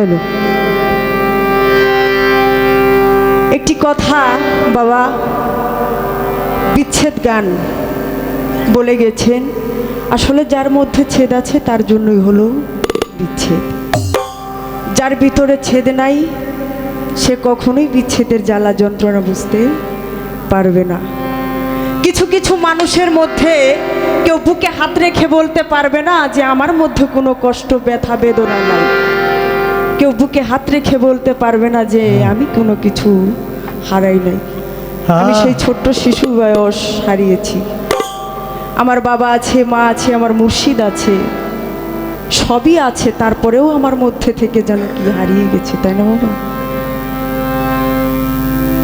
হলো। একটি কথা বাবা বিচ্ছেদ গান বলে গেছেন, আসলে যার মধ্যে ছেদ আছে তার জন্যই হলো বিচ্ছেদ। যার ভিতরে ছেদ নাই, সে কখনোই বিচ্ছেদের জ্বালা যন্ত্রণা বুঝতে পারবে না। কিছু কিছু মানুষের মধ্যে কেউ বুকে হাত রেখে বলতে পারবে না যে আমার মধ্যে কোনো কষ্ট, ব্যথা, বেদনা নাই। কেউ বুকে হাত রেখে বলতে পারবে না যে আমি কোনো কিছু হারাই নাই। আমি সেই ছোট্ট শিশু বয়স হারিয়েছি। আমার বাবা আছে মা আছে আমার মুর্শিদ আছে। সবই আছে তারপরেও আমার মধ্যে থেকে যেন কি হারিয়ে গেছে তাই না বাবা?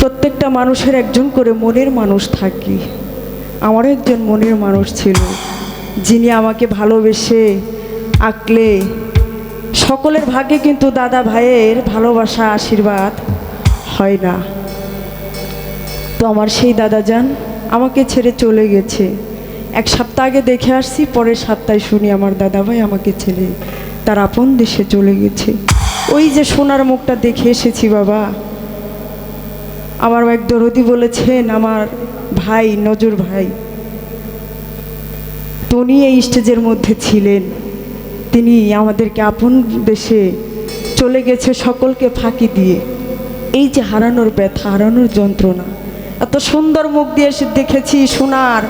প্রত্যেকটা মানুষের একজন করে মনের মানুষ থাকে। আমারও একজন মনের মানুষ ছিল যিনি আমাকে ভালোবেসে আঁকলে সকলের ভাগ্যে কিন্তু দাদা ভাইয়ের ভালোবাসা, আশীর্বাদ হয় না। তো আমার সেই দাদা যান, আমাকে ছেড়ে চলে গেছে। এক সপ্তাহ আগে দেখে আসছি, পরের সপ্তাহে শুনি আমার দাদা ভাই আমাকে ছেড়ে, তার আপন দেশে চলে গেছে। ওই যে সোনার মুখটা দেখে এসেছি বাবা। আমার এক দরদি বলেছেন, আমার ভাই নজর ভাই তো এই স্টেজের মধ্যে ছিলেন। তিনি আমাদেরকে আপন দেশে চলে গেছে সকলকে ফাঁকি দিয়ে। এই যে হারানোর ব্যথা, হারানোর যন্ত্রণা, এত সুন্দর মুখ দিয়ে দেখেছি, সোনার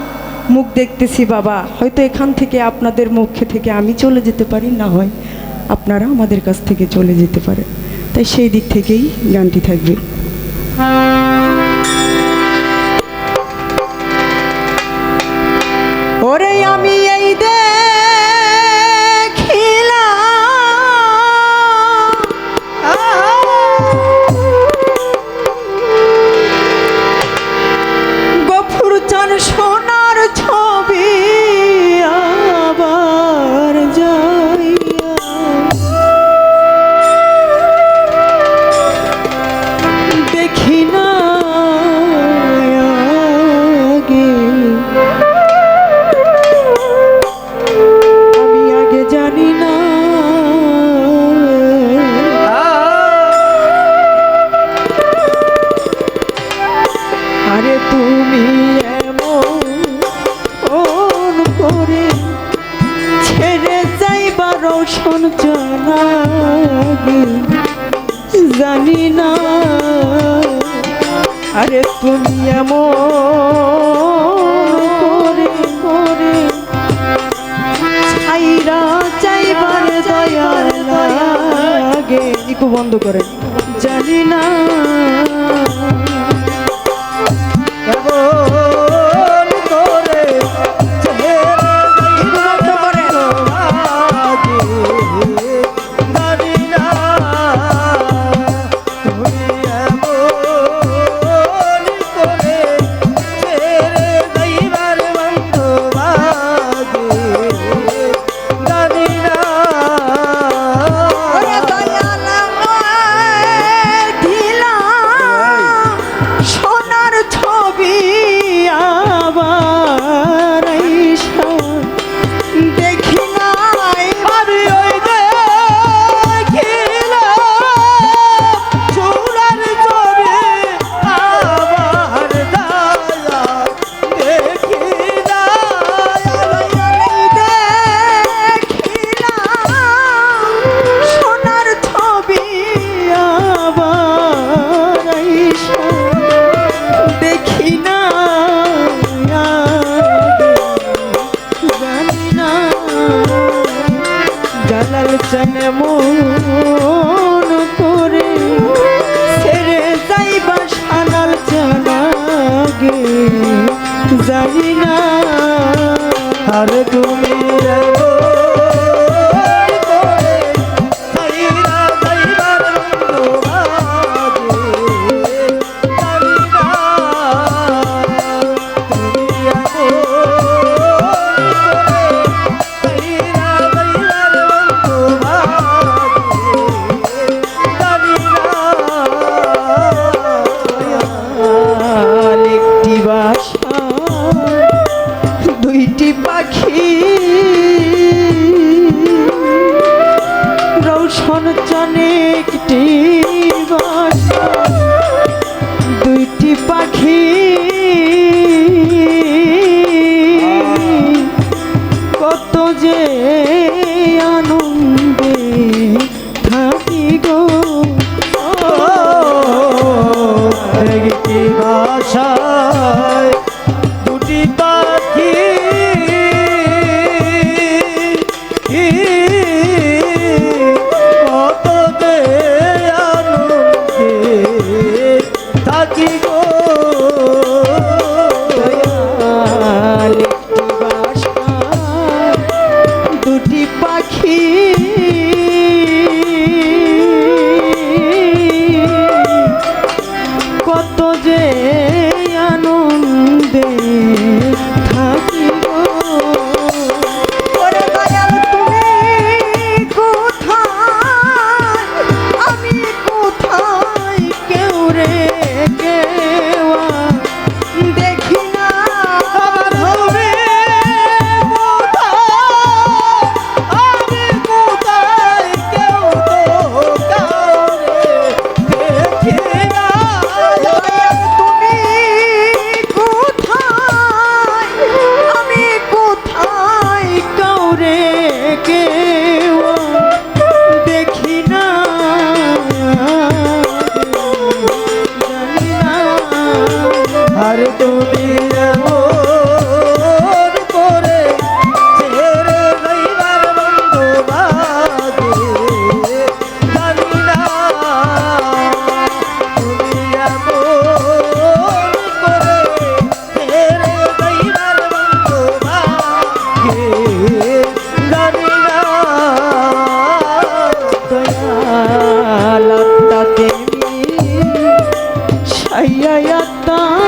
মুখ দেখতেছি বাবা। হয়তো এখান থেকে আপনাদের মুখে থেকে আমি চলে যেতে পারি, না হয় আপনারা আমাদের কাছ থেকে চলে যেতে পারেন। তাই সেই দিক থেকেই গানটি থাকবে। জানাগে জানি না। আরে তুমি এমন করে করে ছাইরা চাইবার দয়া লাগে। একটু বন্ধ করে জানি না। জানি না আর கையத்தான்